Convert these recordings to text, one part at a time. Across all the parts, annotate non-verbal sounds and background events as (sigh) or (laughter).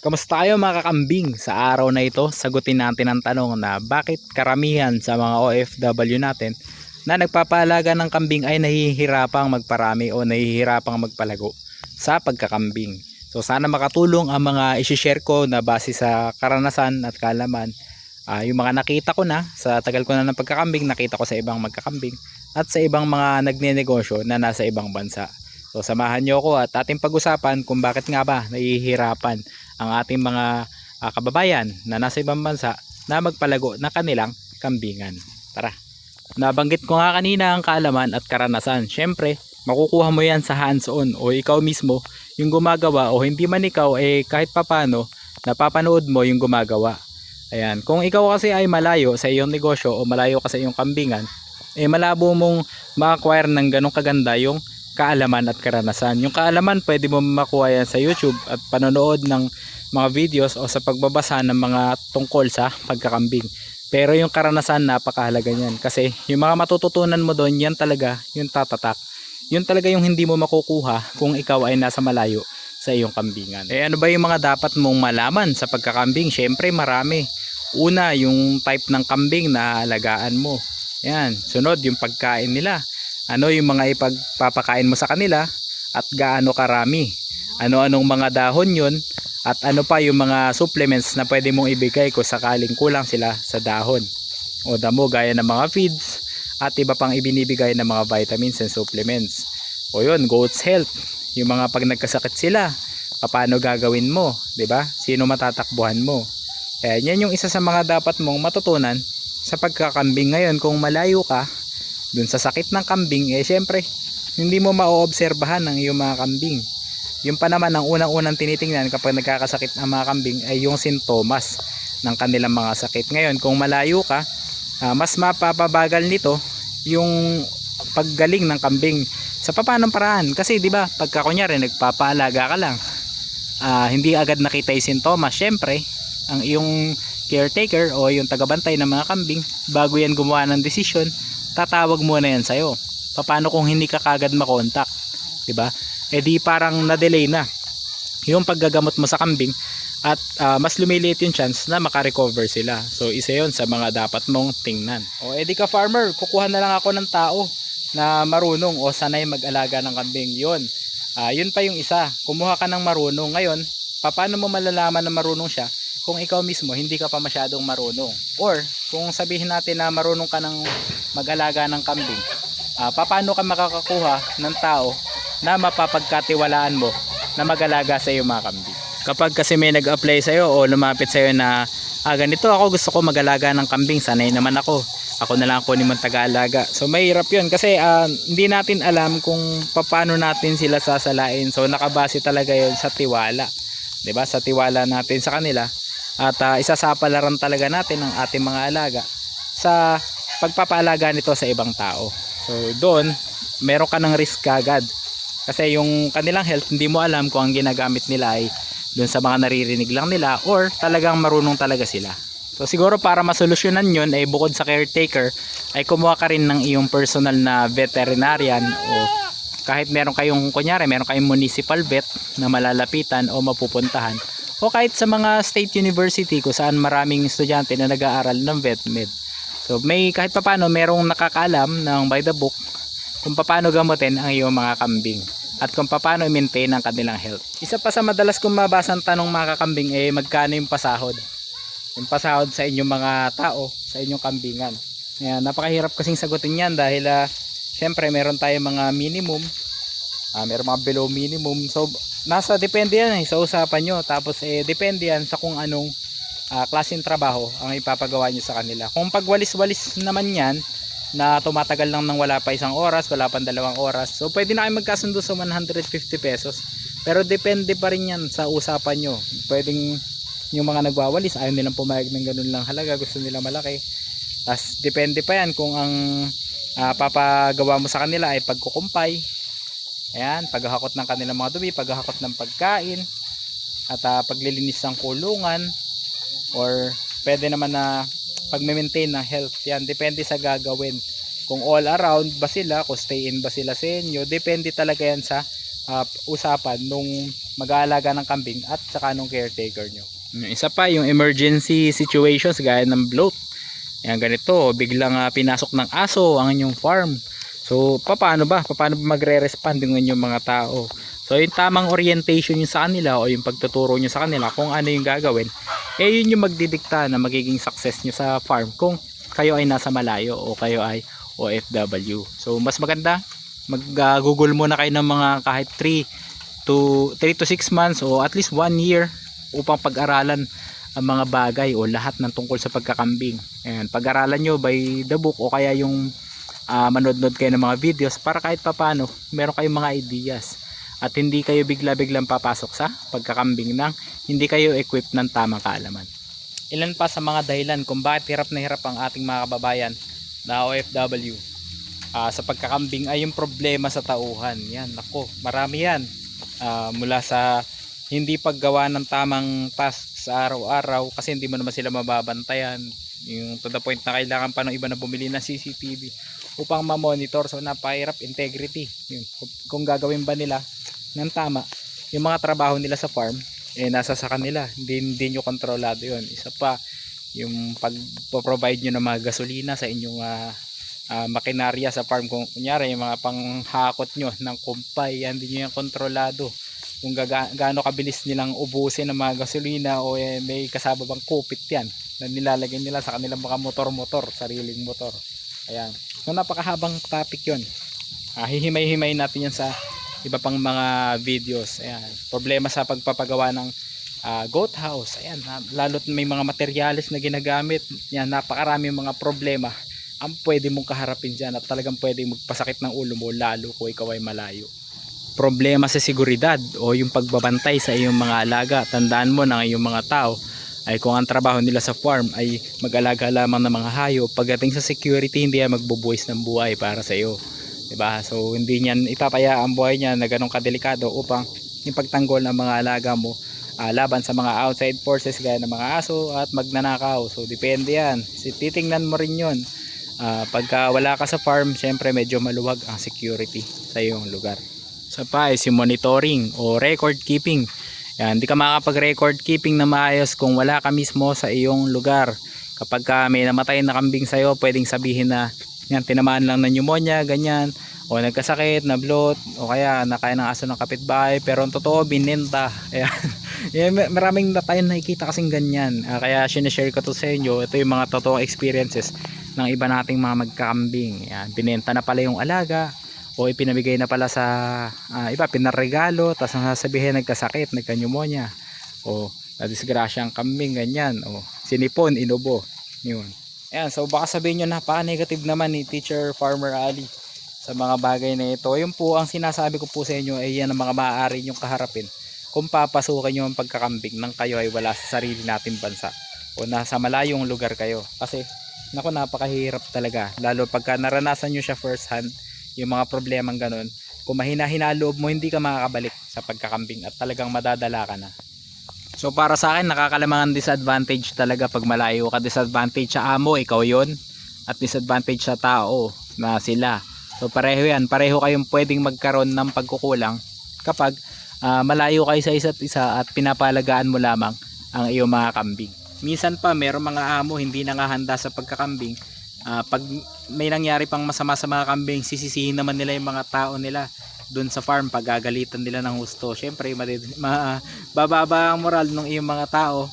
Kamusta kayo mga kakambing? Sa araw na ito, sagutin natin ang tanong na bakit karamihan sa mga OFW natin na nagpapalaga ng kambing ay nahihirapang magparami o nahihirapang magpalago sa pagkakambing. So sana makatulong ang mga isi-share ko na base sa karanasan at kalaman. Ah, yung mga nakita ko na sa tagal ko na ng pagkakambing, nakita ko sa ibang magkakambing at sa ibang mga nagnenegosyo na nasa ibang bansa. So samahan nyo ako at ating pag-usapan kung bakit nga ba nahihirapan ang ating mga ah, kababayan na nasa ibang bansa na magpalago ng kanilang kambingan. Tara! Nabanggit ko nga kanina ang kaalaman at karanasan. Siyempre, makukuha mo yan sa hands-on o ikaw mismo yung gumagawa o hindi man ikaw eh kahit papano napapanood mo yung gumagawa. Ayan, kung ikaw kasi ay malayo sa iyong negosyo o malayo ka sa iyong kambingan, eh malabo mong ma-acquire ng ganong kaganda yung kaalaman at karanasan. Yung kaalaman pwede mo makuha yan sa YouTube at panonood ng mga videos o sa pagbabasa ng mga tungkol sa pagkakambing. Pero yung karanasan napakahalaga niyan kasi yung mga matututunan mo doon yan talaga yung tatatak. Yun talaga yung hindi mo makukuha kung ikaw ay nasa malayo sa iyong kambingan. Eh ano ba yung mga dapat mong malaman sa pagkakambing? Syempre marami. Una, yung type ng kambing na alagaan mo. Yan. Sunod, yung pagkain nila. Ano yung mga ipagpapakain mo sa kanila at gaano karami. Ano-anong mga dahon yun at ano pa yung mga supplements na pwede mong ibigay kung sakaling kulang sila sa dahon. O damo gaya ng mga feeds at iba pang ibinibigay ng mga vitamins and supplements. O yun, goat's health. Yung mga pag nagkasakit sila, paano gagawin mo, 'di ba? Sino matatakbuhan mo? Kaya yan yung isa sa mga dapat mong matutunan sa pagkakambing ngayon kung malayo ka dun sa sakit ng kambing eh syempre hindi mo maoobserbahan ng iyong mga kambing. Yung pa naman ang unang-unang tinitingnan kapag nagkakasakit ang mga kambing ay yung sintomas ng kanilang mga sakit. Ngayon kung malayo ka, ah, mas mapapabagal nito yung paggaling ng kambing sa papanong paraan kasi 'di ba pagka kunyari nagpapaalaga ka lang ah, hindi agad nakita yung sintomas syempre ang iyong caretaker o yung tagabantay ng mga kambing bago yan gumawa ng desisyon tatawag muna yan sa'yo. Paano kung hindi ka kagad makontak ba? Eh di parang na-delay na yung paggagamot mo sa kambing at ah, mas lumiliit yung chance na makarecover sila. So isa yon sa mga dapat mong tingnan. O edi ka farmer kukuha na lang ako ng tao na marunong o sanay mag-alaga ng kambing. Yun. Ah, yun pa yung isa. Kumuha ka ng marunong. Ngayon paano mo malalaman na marunong siya kung ikaw mismo hindi ka pa masyadong marunong or kung sabihin natin na marunong ka ng mag-alaga ng kambing ah, paano ka makakakuha ng tao na mapapagkatiwalaan mo na mag-alaga sa iyo mga kambing kapag kasi may nag-apply sa iyo o lumapit sa iyo na ah, ganito ako gusto ko mag-alaga ng kambing sanay naman ako ako na lang kunin mong taga-alaga. So mahirap 'yun kasi ah, hindi natin alam kung paano natin sila sasalain. So nakabase talaga 'yun sa tiwala. 'Di ba? Sa tiwala natin sa kanila at uh, isasapalaran talaga natin ang ating mga alaga sa pagpapaalaga nito sa ibang tao. So doon, meron ka ng risk kagad. Kasi yung kanilang health, hindi mo alam kung ang ginagamit nila ay doon sa mga naririnig lang nila or talagang marunong talaga sila. So siguro para masolusyonan yun ay bukod sa caretaker ay kumuha ka rin ng iyong personal na veterinarian o kahit meron kayong kunyari meron kayong municipal vet na malalapitan o mapupuntahan o kahit sa mga state university kung saan maraming estudyante na nag-aaral ng vetmed. So may kahit papano merong nakakaalam ng by the book kung paano gamutin ang iyong mga kambing at kung paano i-maintain ang kanilang health. Isa pa sa madalas kong mabasang tanong mga kakambing eh magkano yung pasahod? yung pasahod sa inyong mga tao sa inyong kambingan Ayan, napakahirap kasing sagutin yan dahil uh, syempre meron tayong mga minimum uh, meron mga below minimum. So nasa depende yan eh, sa usapan nyo. Tapos eh depende yan sa kung anong uh, klaseng trabaho ang ipapagawa nyo sa kanila. Kung pagwalis-walis naman yan na tumatagal lang ng wala pa isang oras wala pa dalawang oras so pwede na kayo magkasundo sa 150 pesos. Pero depende pa rin yan sa usapan nyo. Pwedeng yung mga nagwawalis ayaw nilang pumayag ng ganun lang halaga gusto nila malaki. Tas depende pa yan kung ang uh, papagawa mo sa kanila ay pagkukumpay ayan paghahakot ng kanilang mga dumi paghahakot ng pagkain at uh, paglilinis ng kulungan or pwede naman na pag-maintain ng health yan depende sa gagawin kung all around ba sila kung stay in ba sila sa inyo depende talaga yan sa uh, usapan nung mag-aalaga ng kambing at saka nung caretaker nyo. Yung Isa pa, yung emergency situations gaya ng bloat. Yan ganito, biglang ah, pinasok ng aso ang inyong farm. So, paano ba? Paano ba magre-respond yung inyong mga tao? So, yung tamang orientation nyo sa kanila o yung pagtuturo nyo sa kanila kung ano yung gagawin, eh yun yung magdidikta na magiging success nyo sa farm kung kayo ay nasa malayo o kayo ay OFW. So, mas maganda, mag-google muna kayo ng mga kahit 3 to 3 to 6 months o at least 1 year upang pag-aralan ang mga bagay o lahat ng tungkol sa pagkakambing. Ayan, pag-aralan nyo by the book o kaya yung uh, manood-nood kayo ng mga videos para kahit papano meron kayong mga ideas at hindi kayo bigla-biglang papasok sa pagkakambing nang hindi kayo equipped ng tamang kaalaman. Ilan pa sa mga dahilan kung bakit hirap na hirap ang ating mga kababayan na OFW ah, sa pagkakambing ay yung problema sa tauhan. Yan, nako, marami yan. Ah, mula sa hindi paggawa ng tamang task sa araw-araw kasi hindi mo naman sila mababantayan. Yung to the point na kailangan pa ng iba na bumili ng CCTV upang ma-monitor. So napahirap integrity. Yun. Kung, gagawin ba nila ng tama, yung mga trabaho nila sa farm, eh nasa sa kanila. Hindi, hindi nyo kontrolado yun. Isa pa, yung pag-provide nyo ng mga gasolina sa inyong ah, ah, makinarya sa farm. Kung kunyari, yung mga panghakot nyo ng kumpay, yan din nyo yung kontrolado kung gaga, gaano kabilis nilang ubusin ng mga gasolina o eh, may kasama bang kupit yan na nilalagay nila sa kanilang mga motor-motor, sariling motor. Ayan. So napakahabang topic yon. Ah, hihimay-himay natin yan sa iba pang mga videos. Ayan. Problema sa pagpapagawa ng ah, goat house. Ayan. ah, Lalo't may mga materyales na ginagamit. Yan, napakarami mga problema ang pwede mong kaharapin dyan at talagang pwede magpasakit ng ulo mo lalo kung ikaw ay malayo problema sa seguridad o yung pagbabantay sa iyong mga alaga. Tandaan mo na iyong mga tao ay kung ang trabaho nila sa farm ay mag-alaga lamang ng mga hayop, pagdating sa security hindi yan magbubuwis ng buhay para sa iyo. 'Di ba? So hindi niyan ipapaya ang buhay niya na ganong kadelikado upang yung pagtanggol ng mga alaga mo ah, laban sa mga outside forces gaya ng mga aso at magnanakaw. So depende yan. Si titingnan mo rin 'yon. Ah, pagka wala ka sa farm, syempre medyo maluwag ang security sa iyong lugar. Sa pa is yung monitoring o record keeping. Yan, hindi ka makakapag-record keeping na maayos kung wala ka mismo sa iyong lugar. Kapag ka may namatay na kambing sa'yo, pwedeng sabihin na yan, tinamaan lang ng pneumonia, ganyan. O nagkasakit, na bloat, o kaya nakain ng aso ng kapitbahay. Pero ang totoo, binenta. (laughs) Ayan. yan, may- maraming na tayo nakikita kasing ganyan. Ah, kaya sinashare ko to sa inyo. Ito yung mga totoong experiences ng iba nating mga magkakambing. Yan, binenta na pala yung alaga o ipinamigay na pala sa ah, iba pinaregalo tapos ang sasabihin nagkasakit nagka-pneumonia o nadisgrasya ang kambing ganyan o sinipon inubo yun. Ayan so baka sabihin nyo napaka-negative naman ni Teacher Farmer Ali sa mga bagay na ito. Yun po ang sinasabi ko po sa inyo ay yan ang mga maaari nyong kaharapin kung papasukin nyo ang pagkakambing nang kayo ay wala sa sarili nating bansa o nasa malayong lugar kayo. Kasi naku napakahirap talaga lalo pagka naranasan nyo siya first hand yung mga problemang ganun. Kung mahina-hina loob mo hindi ka makakabalik sa pagkakambing at talagang madadala ka na. So para sa akin nakakalamangan disadvantage talaga pag malayo ka. Disadvantage sa amo ikaw yon at disadvantage sa tao na sila. So pareho yan. Pareho kayong pwedeng magkaroon ng pagkukulang kapag ah, malayo kayo sa isa't isa at pinapalagaan mo lamang ang iyong mga kambing. Minsan pa meron mga amo hindi nangahanda sa pagkakambing. Ah, pag may nangyari pang masama sa mga kambing, sisisihin naman nila yung mga tao nila doon sa farm pagagalitan nila ng gusto. Syempre, madid- ma, bababa ang moral ng iyong mga tao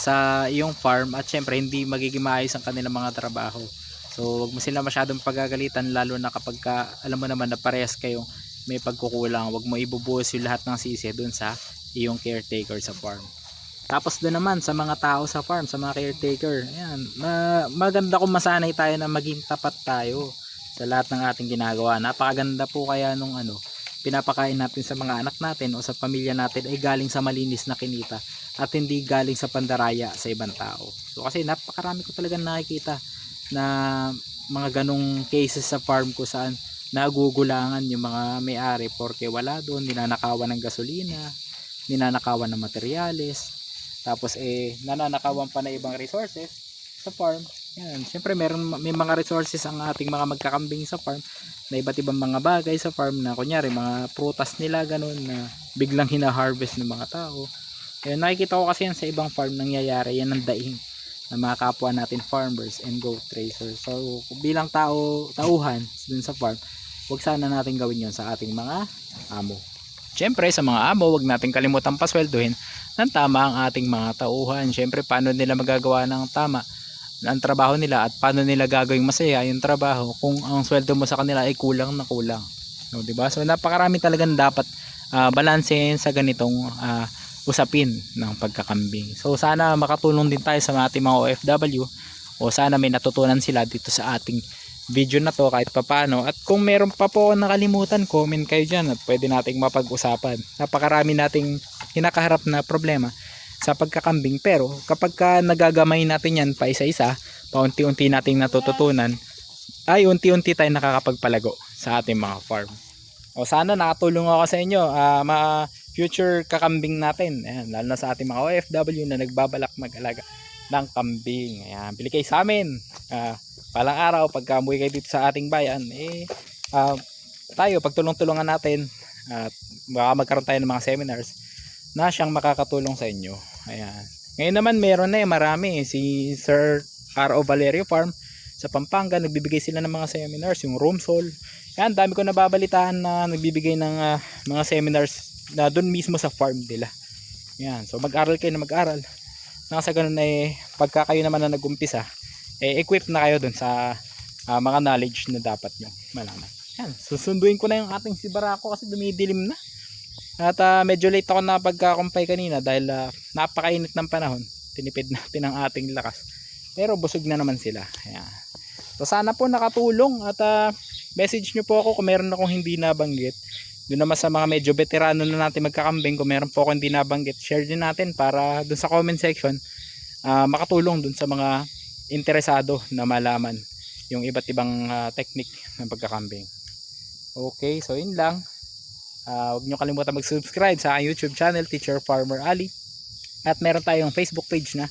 sa iyong farm at syempre hindi magiging maayos ang kanilang mga trabaho. So, wag mo sila masyadong pagagalitan lalo na kapag ka, alam mo naman na parehas kayong may pagkukulang. Wag mo ibubuhos yung lahat ng sisi doon sa iyong caretaker sa farm. Tapos doon naman sa mga tao sa farm, sa mga caretaker, ayan, ma- maganda kung masanay tayo na maging tapat tayo sa lahat ng ating ginagawa. Napakaganda po kaya nung ano, pinapakain natin sa mga anak natin o sa pamilya natin ay galing sa malinis na kinita at hindi galing sa pandaraya sa ibang tao. So kasi napakarami ko talaga nakikita na mga ganong cases sa farm ko saan nagugulangan yung mga may-ari porque wala doon, ninanakawan ng gasolina, ninanakawan ng materyales, tapos eh nananakawan pa na ibang resources sa farm Yan, syempre meron may mga resources ang ating mga magkakambing sa farm na iba't ibang mga bagay sa farm na kunyari mga prutas nila ganun na biglang hina-harvest ng mga tao. Kaya nakikita ko kasi yan sa ibang farm nangyayari yan ang daing ng mga kapwa natin farmers and goat racers. So bilang tao, tauhan dun sa farm, wag sana natin gawin yon sa ating mga amo. Siyempre sa mga amo, wag natin kalimutan pasweldohin ng tama ang ating mga tauhan. Siyempre paano nila magagawa ng tama ang trabaho nila at paano nila gagawing masaya yung trabaho kung ang sweldo mo sa kanila ay kulang na kulang. No, 'di ba? So napakarami talagang dapat uh, balansehin sa ganitong ah, usapin ng pagkakambing. So sana makatulong din tayo sa ating mga OFW o sana may natutunan sila dito sa ating video na to kahit papano at kung meron pa po nakalimutan comment kayo dyan at pwede nating mapag-usapan. Napakarami nating kinakaharap na problema sa pagkakambing. Pero kapag ka nagagamay natin yan pa isa-isa paunti-unti nating natututunan ay unti-unti tayo nakakapagpalago sa ating mga farm. O sana nakatulong ako sa inyo ah, mga future kakambing natin. Ayan, lalo na sa ating mga OFW na nagbabalak mag-alaga ng kambing. Ayan, bili kayo sa amin. Ah, palang araw pagka umuwi kayo dito sa ating bayan eh ah, tayo pagtulong-tulungan natin at baka magkaroon tayo ng mga seminars na siyang makakatulong sa inyo. Ayan. Ngayon naman meron na eh marami si Sir R.O. Valerio Farm sa Pampanga nagbibigay sila ng mga seminars yung room soul. Yan dami ko nababalitaan na nagbibigay ng ah, mga seminars na doon mismo sa farm nila. Yan so mag-aral kayo na mag-aral. Nang sa ganun eh pagka kayo naman na nag-umpisa eh equip na kayo doon sa ah, mga knowledge na dapat nyo malaman. Yan susunduin ko na yung ating si Barako kasi dumidilim na. At ah, medyo late ako na pagkakumpay kanina dahil ah, napakainit ng panahon. Tinipid natin ang ating lakas. Pero busog na naman sila. Ayan. so sana po nakatulong at ah, message nyo po ako kung meron akong hindi nabanggit. Doon naman sa mga medyo veterano na natin magkakambing kung meron po akong hindi nabanggit share din natin para doon sa comment section ah, makatulong doon sa mga interesado na malaman yung iba't ibang ah, technique ng pagkakambing okay so yun lang Ah, huwag nyo kalimutan mag-subscribe sa YouTube channel, Teacher Farmer Ali. At meron tayong Facebook page na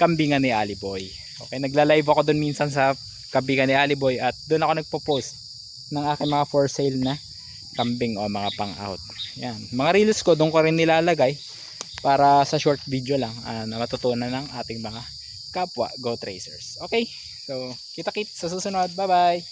Kambingan ni Ali Boy. Okay, nagla-live ako doon minsan sa Kambingan ni Ali Boy at doon ako nagpo-post ng aking mga for sale na kambing o mga pang-out. Yan. Mga reels ko doon ko rin nilalagay para sa short video lang ah, na matutunan ng ating mga kapwa Go Tracers. Okay? So, kita-kit sa susunod. Bye-bye!